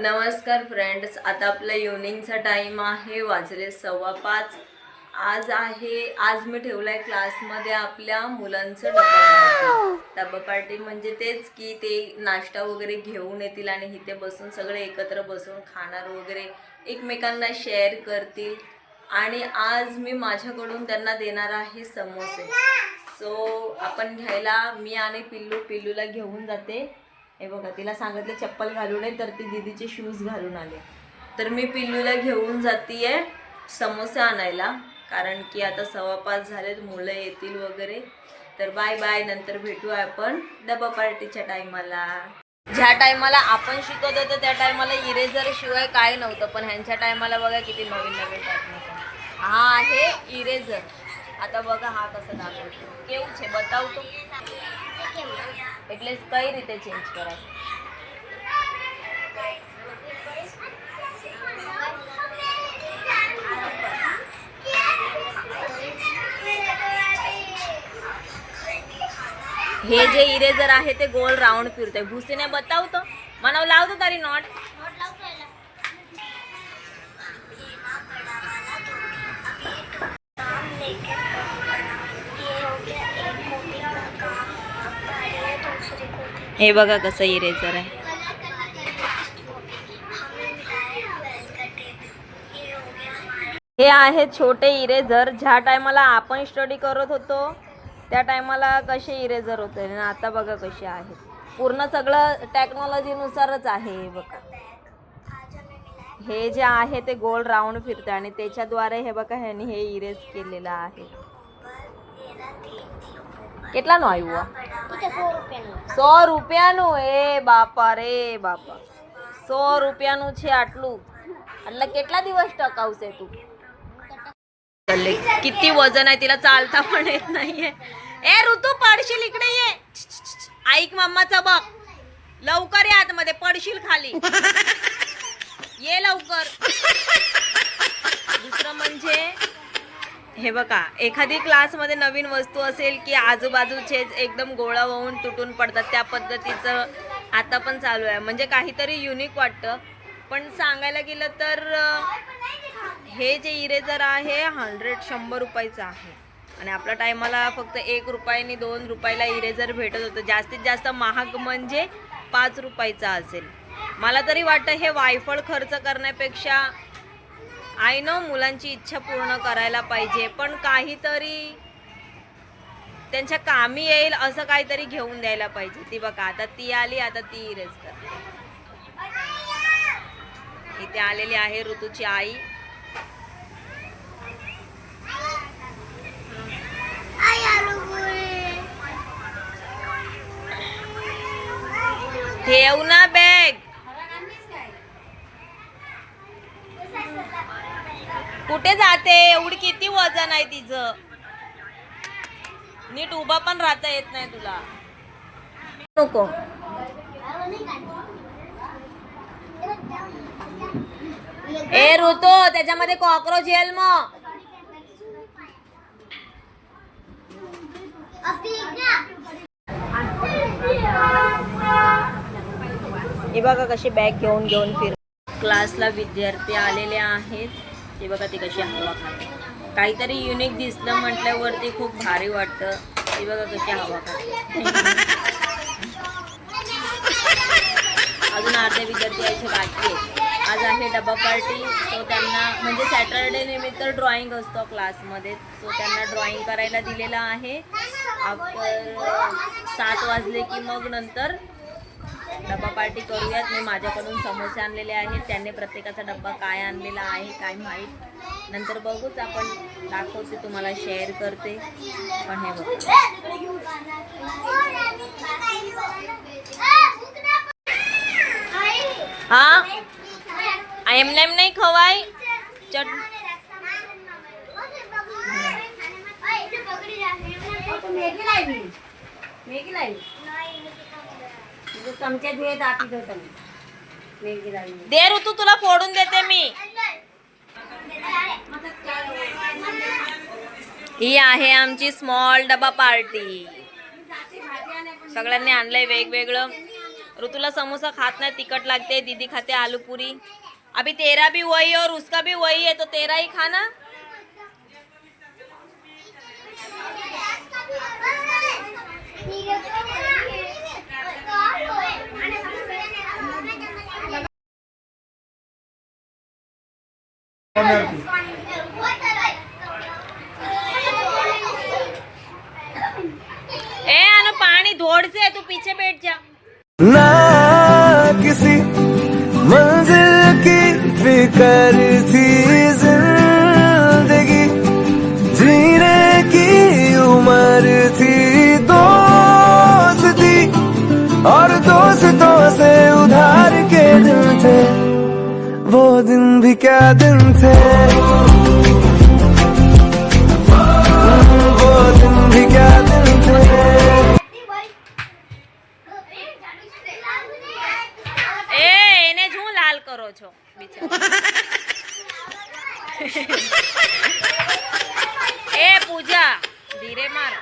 नमस्कार फ्रेंड्स आता आपला इव्हनिंगचा टाईम आहे. वाजले सव्वा पाच. आज आहे आज मी ठेवलाय क्लासमध्ये आपल्या मुलांचं डबा पार्टी डबा पार्टी म्हणजे तेच की ते नाश्ता वगैरे घेऊन येतील आणि इथे बसून सगळे एकत्र बसून खाणार वगैरे एकमेकांना शेअर करतील. आणि आज मी माझ्याकडून त्यांना देणार आहे समोसे. सो आपण घ्यायला मी आणि पिल्लू पिल्लूला घेऊन जाते. हे बघा तिला सांगितलं चप्पल घालू नये तर ती दीदीचे शूज घालून आले. तर मी पिल्लूला घेऊन जातीये समोसा आणायला कारण की आता सव्वा पाच झालेत मुलं येतील वगैरे. तर बाय बाय नंतर भेटू आपण डबा पार्टीच्या टायमाला ज्या टायमाला आपण शिकत होतो त्या टायमाला इरेझर शिवाय काय नव्हतं पण ह्यांच्या टायमाला बघा किती नवीन नवीन टेक्निक हा आहे इरेझर आता बघા હા કસે દાખવતો કેવું છે બતાવ તો એટલે કઈ રીતે ચેન્જ કરાય हे जे इरेझर आहे ते गोल राऊंड फिरतंय भुसीने बतावतो मनाव लावतो तारी नॉट हे बघा कसं इरेझर आहे. हे आहे छोटे इरेझर ज्या टायमाला आपण स्टडी करत होतो त्या टायमाला कसे इरेझर होते? आणि आता बघा कसे आहेत पूर्ण सगळं टेक्नॉलॉजीनुसारच आहे हे बघा. हे जे आहे ते गोल राऊंड फिरते आणि त्याच्याद्वारे हे बघा ह्यांनी हे इरेज केलेलं आहे. કેટલાનો આવ્યું આ સો રૂપિયાનું એ બાપા રે બાપા સો રૂપિયાનું છે આટલું એટલે કેટલા દિવસ ટકાવશે તું चालले किती वजन आहे तिला चालता पण येत नाहीये ए ऋतू पडशील इकडे ये ऐक मम्माचा बघ लवकर ये आतमध्ये पडशील खाली ये लवकर दुसरं म्हणजे हे बघा एखादी क्लासमध्ये नवीन वस्तू असेल की आजूबाजूचे एकदम गोळा होऊन तुटून पडतात त्या पद्धतीचं आता पण चालू आहे. म्हणजे काहीतरी युनिक वाटतं. पण सांगायला गेलं तर हे जे इरेझर आहे हंड्रेड शंभर रुपयाचं आहे. आणि आपल्या टायमाला फक्त एक रुपयाने दोन रुपयाला इरेजर भेटत होतं. जास्तीत जास्त महाग म्हणजे पाच रुपयाचा असेल. मला तरी वाटतं हे वायफळ खर्च करण्यापेक्षा आय नो मुलांची इच्छा पूर्ण करायला पाहिजे पण काहीतरी त्यांच्या कामी येईल असं काहीतरी घेऊन द्यायला पाहिजे. ती बघा आता ती आली आता ती इरेज करते. इथे आलेली आहे ऋतूची आई. ठेव ना बॅग कुठे जाते? एवढी किती वजन आहे तिचं? नीट उभा पण राहता येत नाही तुला. नको. ए ऋतू त्याच्यामध्ये कॉक्रोच येईल मग. हे बघा कशी बॅग घेऊन घेऊन फिर क्लासला विद्यार्थी आलेले आहेत. ते बघा ती कशी हवा खाते काहीतरी युनिक दिसलं म्हटल्यावरती खूप भारी वाटतं. ते बघा कशी हवा खाते अजून अर्धे विद्यार्थी यायचे बाकी आज आहे डबा पार्टी सो त्यांना म्हणजे सॅटरडे निमित्त ड्रॉइंग असतो क्लासमध्ये सो त्यांना ड्रॉइंग करायला दिलेलं आहे. आपण सात वाजले की मग नंतर डबा पार्टी करूयात. मी माझ्याकडून समोसे आणलेले आहेत. त्यांनी प्रत्येकाचा डब्बा काय आणलेला आहे काय माहीत? नंतर बघूच आपण. दाखवते तुम्हाला शेअर करते. पण हे बघ. हा? एम नेम नाही खवाय? चट दे ऋतू तुला फोडून देते मी. ही आहे आमची स्मॉल डबा पार्टी सगळ्यांनी आणलंय वेगवेगळं. ऋतुला समोसा खात नाही तिखट लागते दीदी खाते आलू पूरी. अभी तेरा भी वही और उसका भी वही है तो तेरा ही खाना? ए आनो पानी धोड़ से तू पीछे बैठ जा. ना किसी मंजिल की फिकर थी जिंदगी जीने की उम्र थी दोस्ती और दो वो दिन भी क्या दिन थे वो दिन भी क्या दिन थे એ એને જ હું લાલ કરો છો બિચારા. એ પૂજા ધીરે માર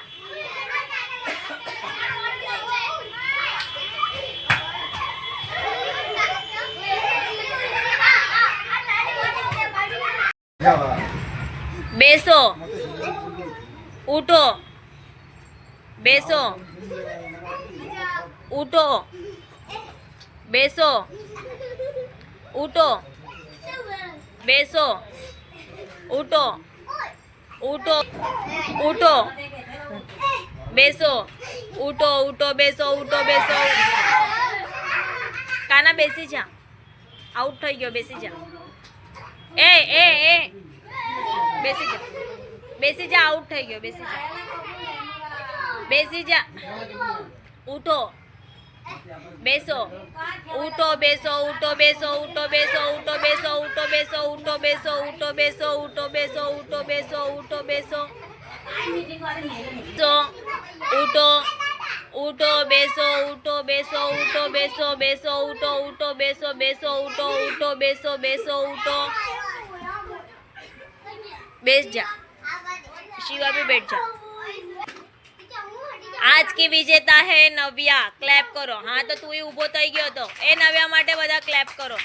બેસો ઉઠો બેસો ઉઠો બેસો ઉઠો બેસો ઉઠો ઉઠો ઉઠો બેસો ઉઠો ઉઠો બેસો ઉઠો બેસો કાના બેસી જા આઉટ થઈ ગયો બેસી જા એ એ એ બેસી જા બેસી જા આઉટ થઈ ગયો બેસી જા બેસી જા ઉઠો બેસો ઉઠો બેસો ઉઠો બેસો ઉઠો બેસો ઉઠો બેસો ઉઠો બેસો ઉઠો બેસો ઉઠો બેસો ઉઠો બેસો ઉઠો બેસો ઉઠો બેસો તો ઉઠો ઉઠો બેસો ઉઠો બેસો ઉઠો બેસો બેસો ઉઠો ઉઠો બેસો બેસો ઉઠો ઉઠો બેસો બેસો ઉઠો બેસ જા शिवा भी बैठ जा આજ કી વિજેતા હે નવ્યા ક્લેપ કરો હા તો તું ઊભો થઈ ગયો તો એ નવ્યા માટે બધા क्लॅप करो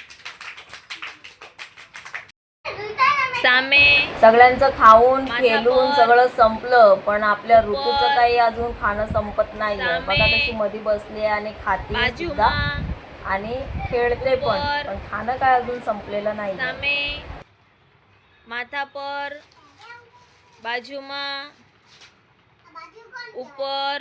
सामे सगळ्यांचं खाऊन माझा खेळून पण. सगळं संपलं पण आपल्या ऋतूचं पण. काही अजून खाणं संपत नाहीये सामे. बघा कशी मध्ये बसली आणि खाते बाजू सुद्धा आणि खेळते पण वर. पण खाणं काय अजून संपलेलं नाही સામે માથા પર બાજુમાં ઉપર.